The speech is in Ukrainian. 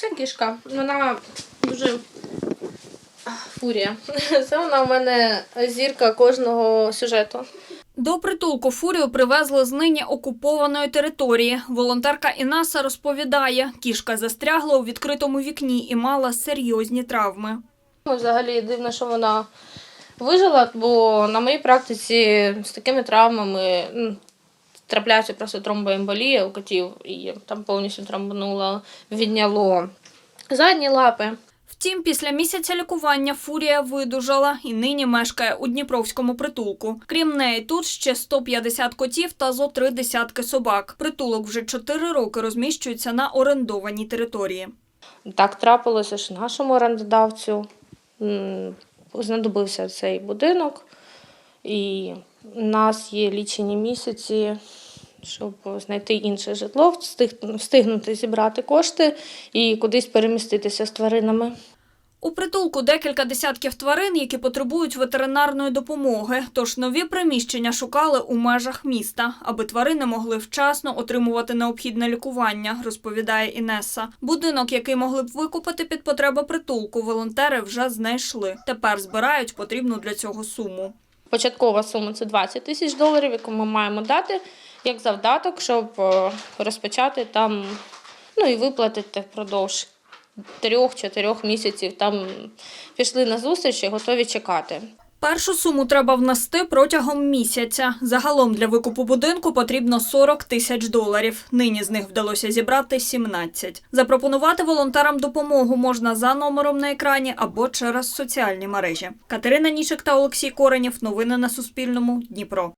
Це кішка. Вона дуже фурія. Це вона у мене зірка кожного сюжету. До притулку фурію привезли з нині окупованої території. Волонтерка Інаса розповідає, кішка застрягла у відкритому вікні і мала серйозні травми. Ну, Взагалі дивно, що вона вижила, бо на моїй практиці з такими травмами трапляється просто тромбоемболія у котів, і там повністю тромбануло, відняло задні лапи. Втім, після місяця лікування фурія видужала і нині мешкає у Дніпровському притулку. Крім неї, тут ще 150 котів та зо три десятки собак. Притулок вже 4 роки розміщується на орендованій території. Так трапилося, що нашому орендодавцю знадобився цей будинок, і у нас є лічені місяці, щоб знайти інше житло, встиг- встигнути зібрати кошти і кудись переміститися з тваринами. У притулку декілька десятків тварин, які потребують ветеринарної допомоги. Тож нові приміщення шукали у межах міста, аби тварини могли вчасно отримувати необхідне лікування, розповідає Інеса. Будинок, який могли б викупити під потреби притулку, волонтери вже знайшли. Тепер збирають потрібну для цього суму. Початкова сума це 20 тисяч доларів, яку ми маємо дати як завдаток, щоб е, розпочати там, ну і виплатити впродовж трьох-чотирьох місяців. Там пішли на зустріч і готові чекати. Першу суму треба внести протягом місяця. Загалом для викупу будинку потрібно 40 тисяч доларів. Нині з них вдалося зібрати 17. Запропонувати волонтерам допомогу можна за номером на екрані або через соціальні мережі. Катерина Нічик та Олексій Коренєв. Новини на Суспільному. Дніпро.